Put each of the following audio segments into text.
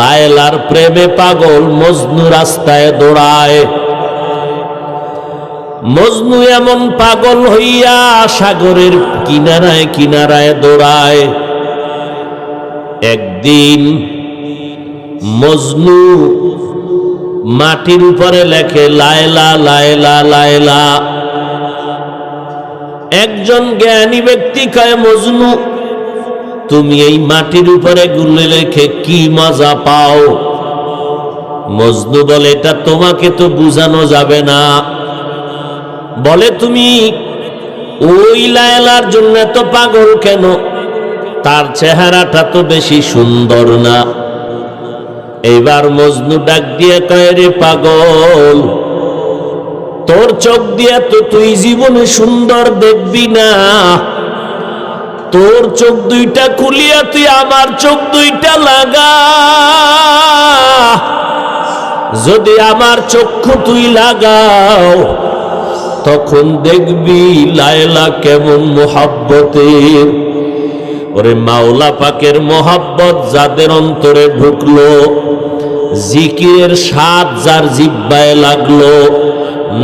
লায়লার প্রেমে পাগল মজনু রাস্তায় দৌড়ায়। মজনু এমন পাগল হইয়া সাগরের কিনারায় কিনারায় দৌড়ায়। একদিন মজনু মাটির উপরে লেখে, লায়লা লায়লা লায়লা। একজন জ্ঞানী ব্যক্তি কয়, মজনু তুমি এই মাটির উপরে গুলে রেখে কি মজা পাও? মজনু বলে, এটা তোমাকে তো বুঝানো যাবে না। বলে, তুমি ওই লায়লার জন্য এত পাগল কেন? তার চেহারাটা তো বেশি সুন্দর না। এইবার মজনু ডাক দিয়ে কয়, রে পাগল, তোর চোখ দিয়ে তো তুই জীবনে সুন্দর দেখবি না। তোর চোখ দুইটা খুলিয়া তুই আমার চোখ দুইটা লাগা। যদি আমার চক্ষু তুই লাগাও, তখন দেখবি লায়লা কেমন মোহাব্বতের। ওরে মাওলা পাকের মোহাব্বত যাদের অন্তরে ঢুকলো, জিকিরের স্বাদ যার জিব্বায় লাগল,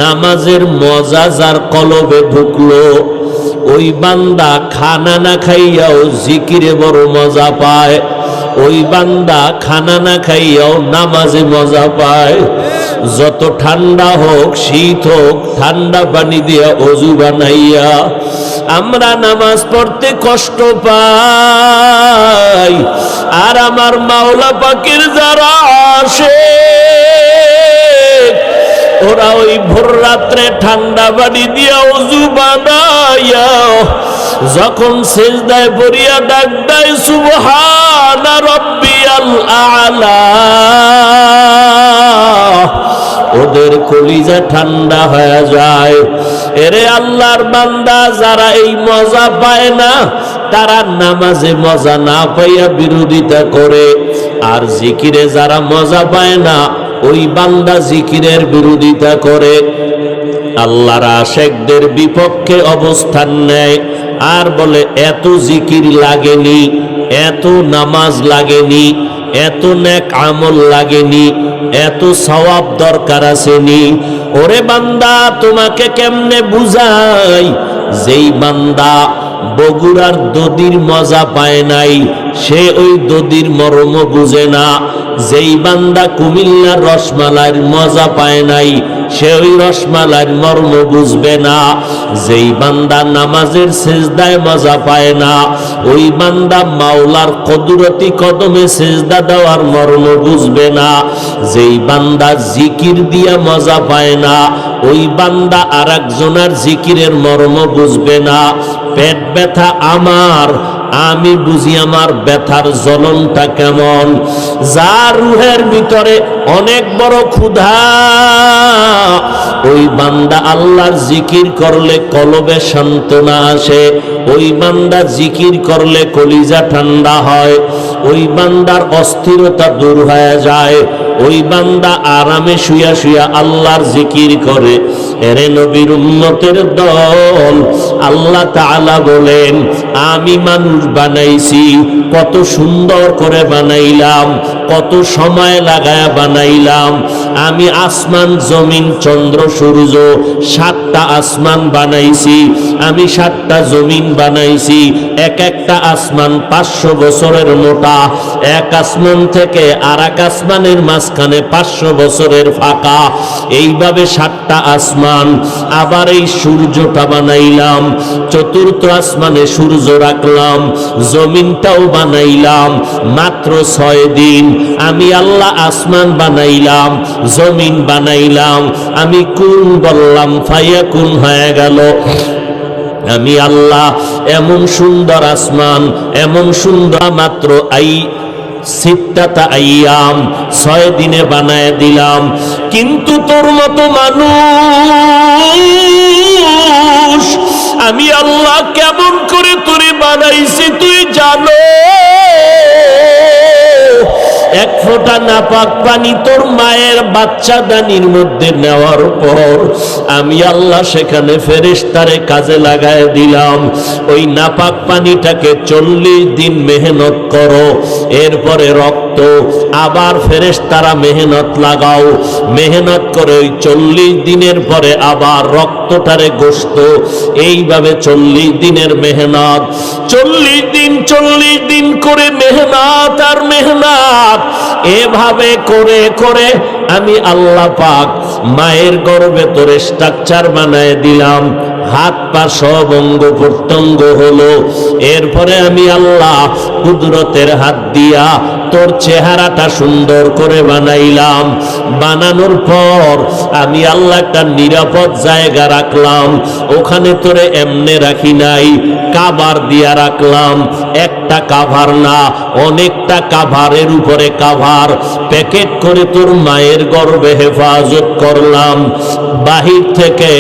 নামাজের মজা যার কলবে ঢুকলো ওই বান্দা খানা না খাইয়াও জিকিরে বড় মজা পায়। ওই বান্দা খানা না খাইয়াও নামাজে মজা পায়। যত ঠান্ডা হোক, শীত হোক, ঠান্ডা পানি দিয়া অজু বানাইয়া আমরা নামাজ পড়তে কষ্ট পাই। আর আমার মাওলা পাকের যারা আসে ওরা ওই ভোর রাত্রে ঠান্ডা পানি দিয়া অজু বানাইয়া, যখন সেজদায় পড়িয়া ডাক দেয়, সুবহানা রব্বিয়াল আলা। ওদের কলিজা ঠান্ডা হয়ে যায়। এরে আল্লাহর বান্দা, যারা এই মজা পায় না, তারা নামাজে মজা না পাইয়া বিরোধিতা করে। আর জিকিরে যারা মজা পায় না ওই বান্দা জিকিরের বিরোধিতা করে। আল্লাহর আশেকদের বিপক্ষে অবস্থান নেয় আর বলে, এত জিকির লাগেনি, এত নামাজ লাগেনি, এত নেক আমল লাগেনি, এত সওয়াব দরকার আসেনি। ওরে বান্দা, তোমাকে কেমনে বুঝাই? যেই বান্দা বগুড়ার দদির মজা পায় নাই, সে ওই দদির মর্ম বুঝে না। যেই বান্দা কুমিল্লার রসমালাইর মজা পায় নাই সে ওই রসমালাইর মর্ম বুঝবে না। যেই বান্দা নামাজের সেজদায় মজা পায় না, ওই বান্দা মাওলার কদুরতি কদমে সেজদা দেওয়ার মর্ম বুঝবে না। যেই বান্দা জিকির দিয়া মজা পায় না, ওই বান্দা আর একজনের জিকিরের মর্ম বুঝবে না। পেট ব্যথা আমার আমি বুঝি আমার ব্যথার জ্বলনটা কেমন। যার রুহের ভিতরে অনেক বড় ক্ষুধা ওই বান্দা আল্লাহর জিকির করলে কলবে সান্ত্বনা আসে। ওই বান্দা জিকির করলে কলিজা ঠান্ডা হয়। ওই বান্দার অস্থিরতা দূর হয়ে যায়। ওই বান্দা আরামে শুয়া শুয়া আল্লাহর জিকির করে। এরে নবীর উন্নতের দল, আল্লাহ তাআলা বলেন, আমি মানুষ বানাইছি, কত সুন্দর করে বানাইলাম, কত সময় লাগায় বানাইলাম। আমি আসমান, জমিন, চন্দ্র সূর্য, সাতটা আসমান বানাইছি, আমি সাতটা জমিন বানাইছি, এক একটা আসমান পাঁচশো বছরের মোটা, এক আসমান থেকে আর এক আসমানের মাঝখানে পাঁচশো বছরের ফাঁকা। এইভাবে সাতটা আসমান, আবার এই সূর্যটা বানাইলাম, চতুর্থ আসমানে সূর্য রাখলাম, জমিনটাও বানাইলাম, মাত্র ছয় দিন আমি আল্লাহ আসমান বানাইলাম, জমিন বানাইলাম, আমি কোন বললাম ফাইয়া কোন হয়ে গেল। আমি আল্লাহ, এমন সুন্দর আসমান, এমন সুন্দর মাত্র আই, সিত্তাতা আইয়াম, ছয় দিনে বানায় দিলাম। কিন্তু তোর মতো মানুষ, আমি আল্লাহ কেমন করে তোরে বানাইছি তুই জানো? এক ফোঁটা নাপাক পানি তোর মায়ের বাচ্চা দানির মধ্যে নেওয়ার পর আমি আল্লাহ সেখানে ফেরেশতারে কাজে লাগায় দিলাম। ওই নাপাক পানিটাকে চল্লিশ দিন মেহনত করো, এরপরে রক্ত, আবার ফেরেশতারা মেহনত লাগাও। মেহনত করে ওই চল্লিশ দিনের পরে আবার রক্তটারে গোস্ত এইভাবে চল্লিশ দিনের মেহনত। চল্লিশ দিন চল্লিশ দিন করে মেহনত আর মেহনত। এভাবে করে করে আমি আল্লাহ পাক মায়ের গর্ভে তোরে স্ট্রাকচার বানায় দিলাম। হাত পা সব অঙ্গ প্রত্যঙ্গ হলো। এরপরে আমি আল্লাহ কুদরতের হাত দিয়া তোর চেহারাটা সুন্দর করে বানাইলাম। বানানোর পর আমি আল্লাহ একটা নিরাপদ জায়গা রাখলাম। ওখানে তোরে এমনে রাখি নাই, কাবার দিয়া রাখলাম। একটা কাভার না, অনেকটা কাভারের উপরে কাভার। প্যাকেট করে তোর মায়ের গর্ভে হেফাজত করলাম। বাহির থেকে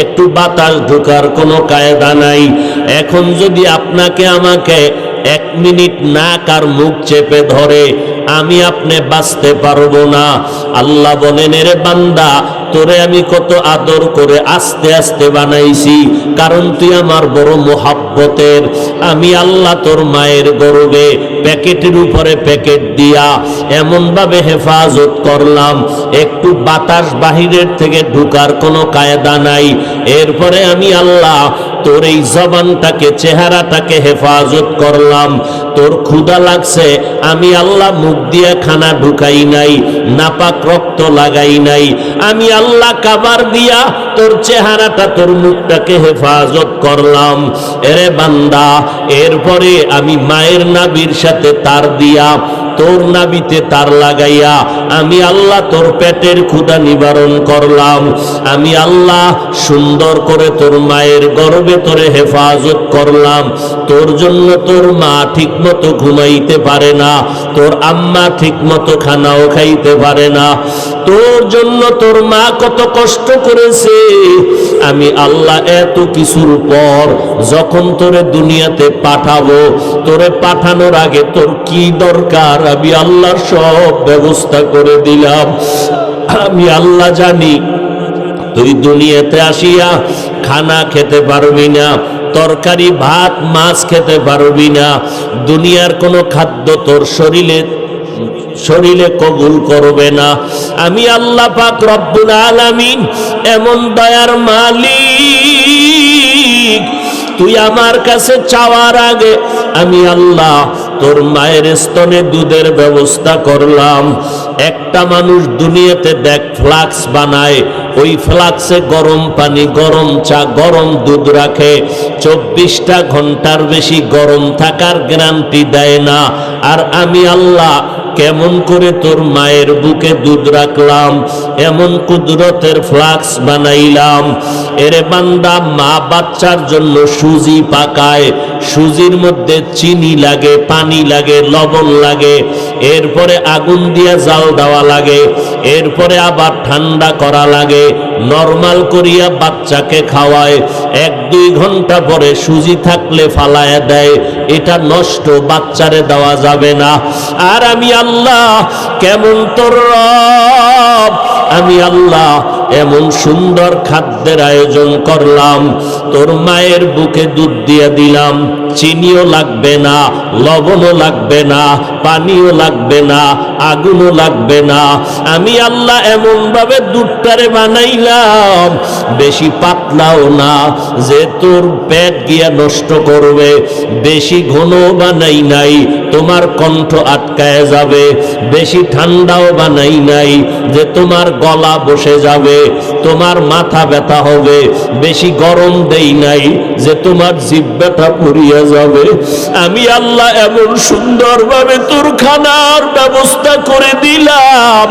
একটু বাতাস ঢোকার কোনো কায়দা নাই। এখন যদি আপনাকে আমাকে এক মিনিট নাক আর মুখ চেপে ধরে, আমি আপনি বাঁচতে পারব না। আল্লাহ বলেন, এরে বান্দা, তোরে আমি কত আদর করে আস্তে আস্তে বানাইছি, কারণ তুই আমার বড় মোহাব্বতের। আমি আল্লাহ তোর মায়ের গর্বে, প্যাকেটের উপরে প্যাকেট দিয়া এমনভাবে হেফাজত করলাম। একটু বাতাস বাহিরের থেকে ঢুকার কোনো কায়দা নাই। এরপরে আমি আল্লাহ তোর এই জবানটাকে, চেহারাটাকে হেফাজত করলাম। তোর ক্ষুদা লাগছে, আমি আল্লাহ মুখ দিয়ে খানা ঢুকাই নাই, নাপাক রক্ত লাগাই নাই। আমি আল্লাহ কাবার দিয়া তোর চেহারাটা, তোর মুখটাকে হেফাজত করলাম। এরে বান্দা, এরপরে আমি মায়ের নাবির সাথে তার দিয়া তোর নাবিতে তার লাগাইয়া আমি আল্লাহ তোর পেটের ক্ষুদা নিবারণ করলাম। আমি আল্লাহ সুন্দর করে তোর মায়ের গর্বে তোরে হেফাজত করলাম। তোর জন্য তোর মা ঠিক মতো ঘুমাইতে পারে না, তোর আম্মা ঠিক মতো খানাও খাইতে পারে না। তোর জন্য তোর মা কত কষ্ট করেছে। আমি আল্লাহ এত কিছুর পর যখন তোরে দুনিয়াতে পাঠাবো, তোরে পাঠানোর আগে তোর কি দরকার? আমি আল্লাহ সব ব্যবস্থা করে দিলাম। আমি আল্লাহ জানি, তুই দুনিয়াতে আসিয়া খানা খেতে পারবি না, তরকারি, ভাত, মাছ খেতে পারবি না। দুনিয়ার কোনো খাদ্য তোর শরীরে শরীরে কবুল করবে না। আমি আল্লাহ পাক রব্বুল আলামিন এমন দয়ার মালিক। তুই আমার কাছে চাওয়ার আগে আমি আল্লাহ তোর মায়ের স্তনে দুধের ব্যবস্থা করলাম। একটা মানুষ দুনিয়াতে দেখ, ফ্লাক্স বানায়। ওই ফ্লাক্সে গরম পানি, গরম চা, গরম দুধ রাখে। চব্বিশটা ঘণ্টার বেশি গরম থাকার গ্যারান্টি দেয় না। আর আমি আল্লাহ কেমন করে তোর মায়ের বুকে দুধ রাখলাম, এমন কুদরতের ফ্লাক্স বানাইলাম। এরে বান্দা, মা বাচ্চার জন্য সুজি পাকায় সুজির মধ্যে চিনি লাগে, পানি লাগে, লবণ লাগে, এরপরে আগুন দিয়ে জাল দেওয়া লাগে, এরপরে আবার ঠান্ডা করা লাগে, নরমাল করিয়া বাচ্চাকে খাওয়ায়, এক দুই ঘণ্টা পরে সুজি থাকলে ফালায় দেয়, এটা নষ্ট, বাচ্চারে দেওয়া যাবে না। আর আমি আল্লাহ, কেমন তোর রব? আমি আল্লাহ এমন সুন্দর খাদ্যের আয়োজন করলাম। তোর মায়ের বুকে দুধ দিয়ে দিলাম। চিনিও লাগবে না, লবণও লাগবে না, পানিও লাগবে না, আগুনও লাগবে না। আমি আল্লাহ এমন ভাবে দুধটারে বানাইলাম। বেশি পাতলাও না, যে তোর পেট গিয়া নষ্ট করবে, বেশি ঘন বানাই নাই, তোমার কণ্ঠ আটকায় যাবে। বেশি ঠান্ডাও বানাই নাই, যে তোমার গলা বসে যাবে। তোমার মাথা ব্যথা হবে। বেশি গরম দেই নাই যে তোমার জিব্বাটা পড়িয়া যাবে। আমি আল্লাহ এমন সুন্দরভাবে তোর খানার ব্যবস্থা করে দিলাম।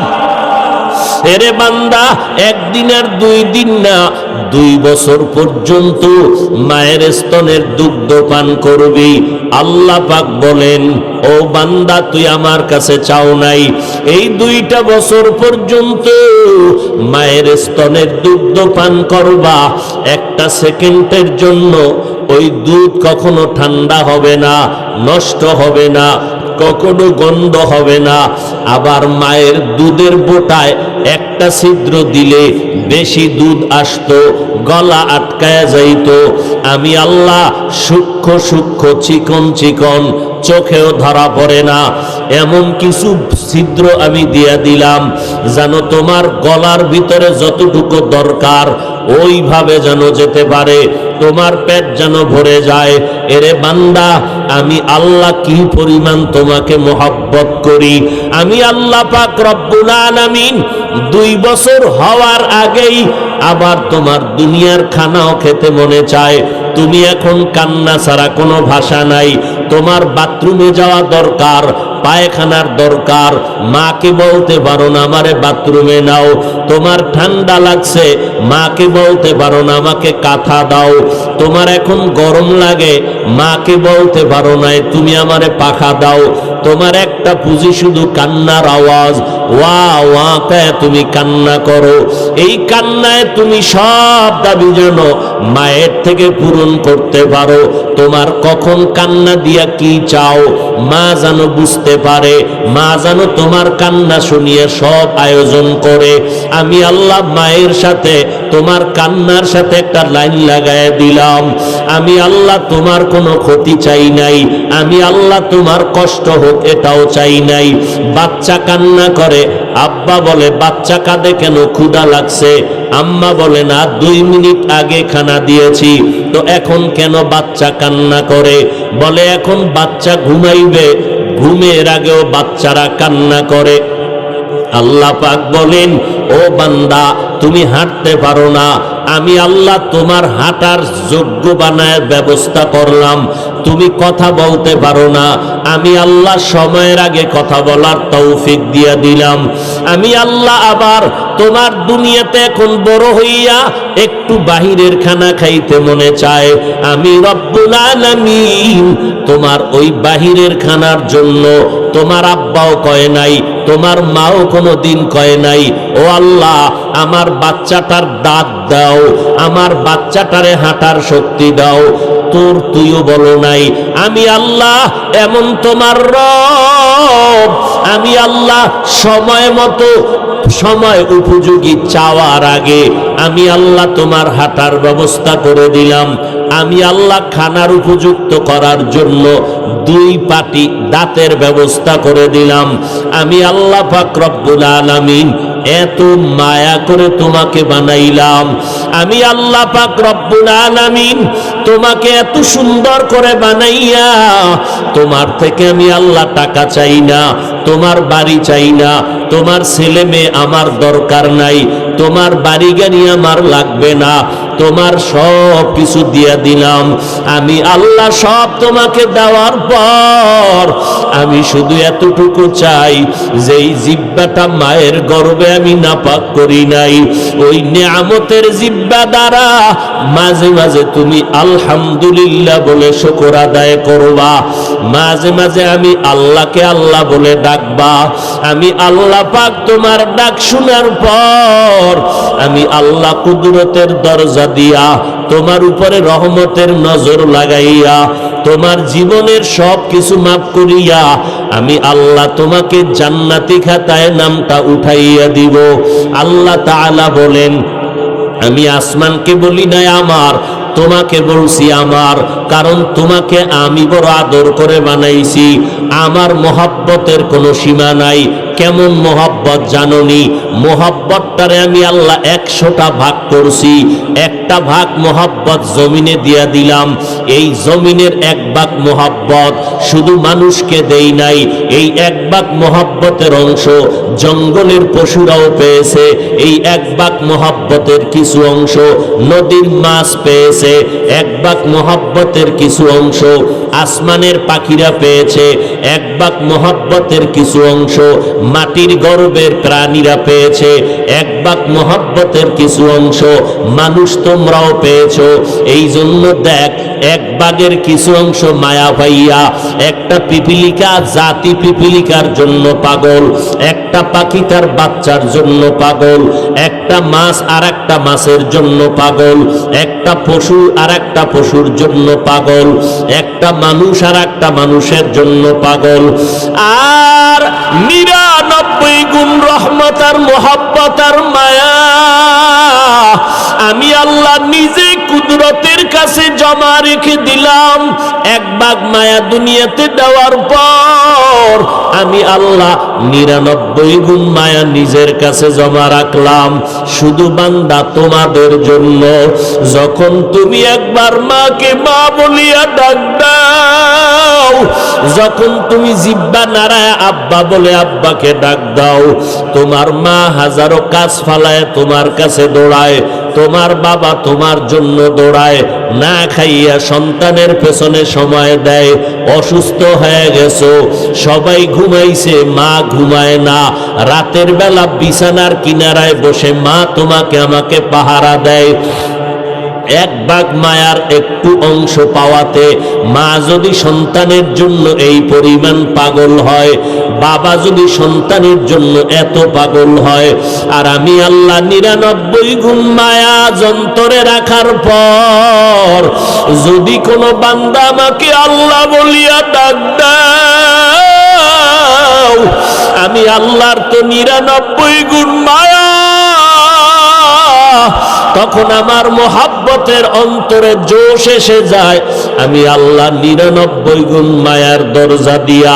এরে বান্দা, একদিন আর দুই দিন না, দুই বছর পর্যন্ত মায়ের স্তনের দুগ্ধ পান করবি। আল্লাহ পাক বলেন, ও বান্দা, তুই আমার কাছে চাও নাই। এই দুইটা বছর পর্যন্ত মায়ের স্তনের দুগ্ধ পান করবা। একটা সেকেন্ডের জন্য ওই দুধ কখনো ঠান্ডা হবে না, নষ্ট হবে না। কখনো গন্ধ হবে না। আবার মায়ের দুধের বোটায় একটা ছিদ্র দিলে বেশি দুধ আসতো, গলা আটকায়া যাইত। আমি আল্লাহ সূক্ষ্ম সূক্ষ্ম চিকন চিকন চোখেও ধরা পড়ে না। এমন কিছু ছিদ্র আমি দিয়া দিলাম, যেন তোমার গলার ভিতরে যতটুকু দরকার, ওইভাবে যেন যেতে পারে। তোমার পেট যেন ভরে যায়। এরে বান্দা, আমি আল্লাহ কি পরিমাণ তোমাকে মোহাব্বত করি? আমি আল্লাহ পাক রব্বুল আলামিন দুই বছর হওয়ার আগেই আবার তোমার দুনিয়ার খানাও খেতে মনে চায়। তুমি এখন কান্না ছাড়া কোনো ভাষা নাই। তোমার বাথরুমে যাওয়া দরকার। পায়খানার দরকার। মাকে বলতে পারো না, আমারে বাথরুমে নাও। তোমার ঠান্ডা লাগছে। মাকে বলতে পারো না, আমাকে কাঁথা দাও। তোমার এখন গরম লাগে। মাকে বলতে পারো না তুমি আমারে পাখা দাও। তোমার একটা পুঁজি শুধু কান্নার আওয়াজ। ওয়া ওয়া কয়ে তুমি কান্না করো। এই কান্নায় তুমি সব দাবি যেন মায়ের থেকে পূরণ করতে পারো। তোমার কখন কান্না দিয়া কি চাও, মা যেন বুঝতে পারে। মা যেন তোমার কান্না শুনিয়ে সব আয়োজন করে। আমি আল্লাহ মায়ের সাথে, তোমার কান্নার সাথে একটা লাইন লাগায় দিলাম। আমি আল্লাহ তোমার কোনো ক্ষতি চাই নাই। আমি আল্লাহ তোমার কষ্ট হোক এটাও চাই নাই। বাচ্চা কান্না করে আব্বা বলে, বাচ্চা কাঁদে কেন? ক্ষুধা লাগছে। আম্মা বলে, না, দুই মিনিট আগে খানা দিয়েছি। তো এখন কেন বাচ্চা কান্না করে? বলে, এখন বাচ্চা ঘুমাইবে। ঘুমের আগেও বাচ্চারা কান্না করে। আল্লাহ পাক বলেন, ও বান্দা, তুমি হাঁটতে পারো না। আমি আল্লাহ তোমার হাঁটার যোগ্য বানায় ব্যবস্থা করলাম। তুমি কথা বলতে পারো না। আমি আল্লাহ সময়ের আগে কথা বলার তৌফিক দিয়া দিলাম। আমি আল্লাহ আবার তোমার দুনিয়াতে এখন বড় হইয়া একটু বাহিরের খানা খাইতে মনে চায়। আমি রব্বুল আলামিন তোমার ওই বাহিরের খানার জন্য তোমার আব্বাও কয় নাই, তোমার মাও কোনো দিন কয় নাই, ও আল্লাহ, আমার বাচ্চাটার দাঁত দাও, আমার বাচ্চাটারে হাঁটার শক্তি দাও তোর তুইও বলো নাই, আমি আল্লাহ এমন তোমার রব, আমি আল্লাহ সময় মতো সময় উপযোগী চাওয়ার আগে আমি আল্লাহ তোমার হাঁটার ব্যবস্থা করে দিলাম। আমি আল্লাহ খানার উপযুক্ত করার জন্য দুই পাটি দাঁতের ব্যবস্থা করে দিলাম। আমি আল্লাহ পাক আলামিন এত মায়া করে তোমাকে বানাইলাম। আমি আল্লাহ পাক রব্বুল আলামিন তোমাকে এত সুন্দর করে বানাইয়া, তোমার থেকে আমি আল্লাহ টাকা চাই না, তোমার বাড়ি চাই না, তোমার ছেলে মেয়ে আমার দরকার নাই তোমার বাড়ি গাড়ি আমার লাগবে না। তোমার সব কিছু দিয়ে দিলাম। আমি আল্লাহ সব তোমাকে দেওয়ার পর আমি শুধু এতটুকু চাই যে এই জিব্বাটা মায়ের গর্বে আমি নাপাক করি নাই। ওই নিয়ামতের জিব্বা দ্বারা মাঝে মাঝে তুমি আলহামদুলিল্লাহ বলে শুকর আদায় করবা। মাঝে মাঝে আমি আল্লাহকে আল্লাহ বলে ডাকবা। আমি আল্লাহ পাক তোমার ডাক শোনার পর আমি আল্লাহ কুদরতের দরজা দিয়া তোমার উপরে রহমতের নজর লাগাইয়া তোমার জীবনের সব কিছু মাফ করিয়া আমি আল্লাহ তোমাকে জান্নাতি খাতায় নামটা উঠাইয়া দিব। আল্লাহ তাআলা বলেন, আমি আসমানকে বলি নাই আমার, তোমাকে বলছি আমার, কারণ তোমাকে আমি বড় আদর করে বানাইছি। আমার মহাব্বতের কোনো সীমা নাই কেমন মোহাব্বত জাননি? মোহাব্বতটারে আমি আল্লাহ একশোটা ভাগ করছি। একটা ভাগ মোহাব্বত জমিনে দিয়া দিলাম। এই জমিনের এক ভাগ মোহাব্বত শুধু মানুষকে দেই নাই। এই এক ভাগ মোহাব্বতের অংশ জঙ্গলের পশুরাও পেয়েছে। এই এক ভাগ মোহাব্বতের কিছু অংশ নদীর মাছ পেয়েছে। এক ভাগ মোহাব্বতের কিছু অংশ আসমানের পাখিরা পেয়েছে, এক বাক মহাব্বতের কিছু অংশ মাটির গর্বের প্রাণীরা পেয়েছে, এক বাক মহাব্বতের কিছু অংশ মানুষ তোমরাও পেয়েছ এই জন্য দেখ এক ভাগের কিছু অংশ মায়া ভাইয়া, একটা পিপিলিকা জাতি পিপিলিকার জন্য পাগল, একটা পাখি তার বাচ্চার জন্য পাগল, একটা মাছ আর একটা মাছের জন্য পাগল, একটা পশু আর একটা পশুর জন্য পাগল, একটা মানুষ আর একটা মানুষের জন্য পাগল। আর নিরানব্বই গুণ রহমত আর মায়া, আমি আল্লাহ নিজে কুদরতের কাছে জমা রেখে দিলাম। এক ভাগ মায়া দুনিয়াতে দেওয়ার পর আমি আল্লাহ নিরানব্বই গুণ মায়া নিজের কাছে জমা রাখলাম। শুধু বান্দা তোমাদের জন্য। যখন তুমি একবার মাকে মা বলিয়া ডাক দাও, যখন তুমি জিব্বা নারায় আব্বা বলে আব্বাকে ডাক দাও, তোমার মা হাজারো কাজ ফালায়, তোমার কাছে দৌড়ায় তোমার বাবা তোমার জন্য দৌড়ায়, না খাইয়া সন্তানের পেছনে সময় দেয়, অসুস্থ হয়ে গেছো, সবাই ঘুমাইছে, মা ঘুমায় না, রাতের বেলা বিছানার কিনারায় বসে মা তোমাকে আমাকে পাহারা দেয়। এক ভাগ মায়ার একটু অংশ পাওয়াতে মা যদি সন্তানের জন্য এই পরিমাণ পাগল হয়, বাবা যদি সন্তানের জন্য এত পাগল হয়, আর আমি আল্লাহ নিরানব্বই গুণ মায়া যন্ত্রে রাখার পর যদি কোনো বান্দা আমাকে আল্লাহ বলিয়া ডাক আমি আল্লাহর তো নিরানব্বই গুণ মায়া তখন আমার মোহাব্বতের অন্তরে জোশ এসে যায়। আমি আল্লাহ নিরানব্বই গুণ মায়ার দরজা দিয়া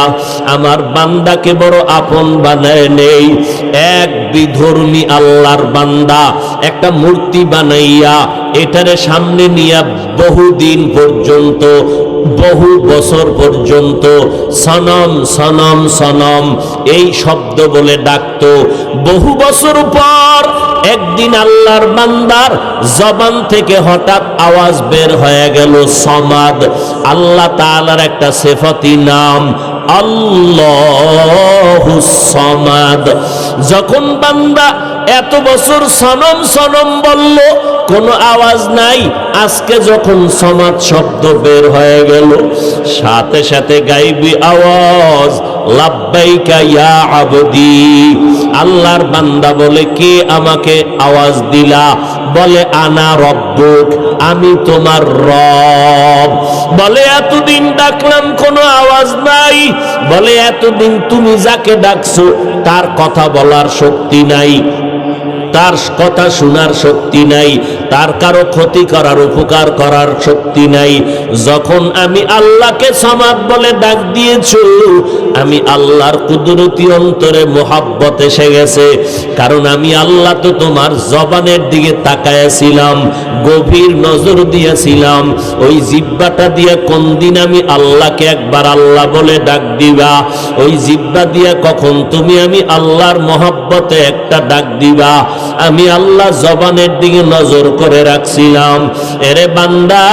আমার বান্দাকে বড় আপন বানায় নেই। এক বিধর্মী আল্লাহর বান্দা একটা মূর্তি বানাইয়া এটারে সামনে নিয়া বহুদিন পর্যন্ত বহু বছর পর্যন্ত সনম সনম সনম এই শব্দ বলে ডাকতো। বহু বছর পর একদিন আল্লাহর বান্দার জবান থেকে হঠাৎ আওয়াজ বের হয়ে গেল, সমাদ। আল্লাহ তাআলার একটা সেফতি নাম, আল্লাহ সমাদ। যখন বান্দা এত বছর সনম সনম বলল, কোনো আওয়াজ নাই। আজকে যখন সমাজ শব্দ বের হয়ে গেল, সাথে সাথে গাইবি আওয়াজ, লাব্বাইকা ইয়া আবদি। আল্লাহর বান্দা বলে, কে আমাকে আওয়াজ দিলা? বলে, আনা রব্বুক, আমি তোমার রব। বলে, এতদিন ডাকলাম, কোনো আওয়াজ নাই। বলে, এতদিন তুমি যাকে ডাকছো, তার কথা বলার শক্তি নাই। তার কথা শোনার শক্তি নাই, তার কারও ক্ষতি করার, উপকার করার শক্তি নাই। যখন আমি আল্লাহকে সমাদ বলে ডাক দিয়েছ আমি আল্লাহর কুদরতি অন্তরে মোহাব্বত এসে গেছে। কারণ আমি আল্লাহ তো তোমার জবানের দিকে তাকায়াছিলাম, গভীর নজর দিয়েছিলাম। ওই জিব্বাটা দিয়ে কোন দিন আমি আল্লাহকে একবার আল্লাহ বলে ডাক দিবা? ওই জিব্বা দিয়া কখন তুমি আমি আল্লাহর মহাব্বতে একটা ডাক দিবা? আমি আল্লাহ জবানের দিকে নজর করে রাখছিলাম। এরে বান্দা,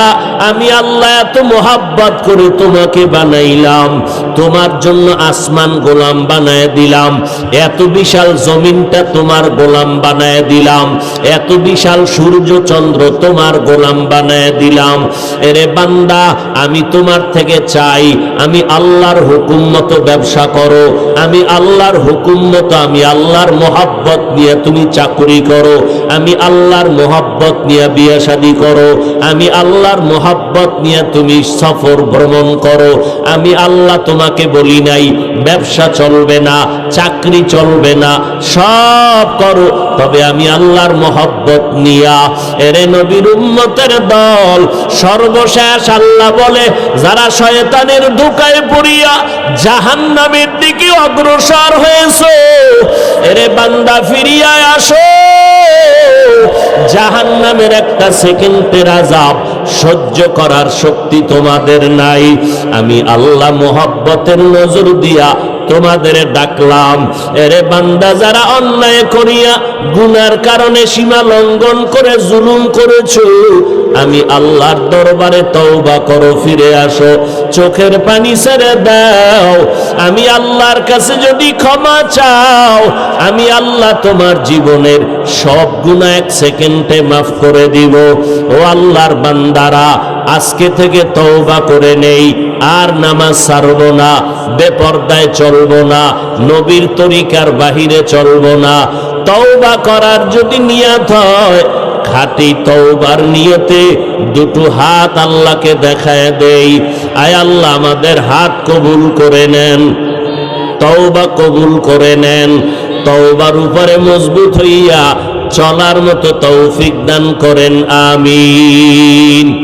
আমি আল্লাহ এত মোহাব্বত করে তোমাকে বানাইলাম। তোমার জন্য আসমান গোলাম বানায় দিলাম। এত বিশাল জমিনটা তোমার গোলাম বানায় দিলাম। এত বিশাল সূর্য চন্দ্র তোমার গোলাম বানায় দিলাম। এরে বান্দা, আমি তোমার থেকে চাই, আমি আল্লাহর হুকুম মতো ব্যবসা করো। আমি আল্লাহর হুকুম মতো, আমি আল্লাহর মোহাব্বত নিয়ে তুমি চাকরি করো, আমি আল্লাহর মোহাব্বত নিয়ে বিয়ে শাদি করো, আমি আল্লাহর মোহাব্বত নিয়ে তুমি সফর ভ্রমণ করো, আমি আল্লাহ তোমাকে বলি নাই, ব্যবসা চলবে না, চাকরি চলবে না, সব করো। তবে আমি আল্লাহর মোহাব্বত নিয়া, এরে নবীর উম্মতের দল, সর্বশেষ আল্লাহ বলে, যারা শয়তানের ধোকায় পড়িয়া জাহান্নামের দিকে অগ্রসর হয়েছে এরে বান্দা ফিরিয়া আসো। জাহান নামের একটা সেকেন্ডের আজাব সহ্য করার শক্তি তোমাদের নাই। আমি আল্লাহ মোহাব্বতের নজর দিয়া তোমাদের ডাকলাম। এরে বান্দা, যারা অন্যায় করিয়া গুনার কারণে সীমা লঙ্ঘন করে জুলুম করেছ। আমি আল্লাহর দরবারে তওবা করো, ফিরে আসো, চোখের পানি ছেড়ে দাও। আমি আল্লাহর কাছে যদি ক্ষমা চাও, আমি আল্লাহ তোমার জীবনের সব গুণা এক সেকেন্ডে মাফ করে দিব। ও আল্লাহর বান্দারা, আজকে থেকে তওবা করে নেই, আর নামাজ ছাড়ব না, বেপর্দায় চলব না, নবীর তরিকার বাহিরে চলব না। তওবা করার যদি নিয়াত হয়, খাটি তওবার নিয়তে দুটো হাত আল্লাহকে দেখায় দেই। আয় আল্লাহ, আমাদের হাত কবুল করে নেন, তওবা কবুল করে নেন, তওবার উপরে মজবুত হইয়া চলার মতো তৌফিক দান করেন, আমিন।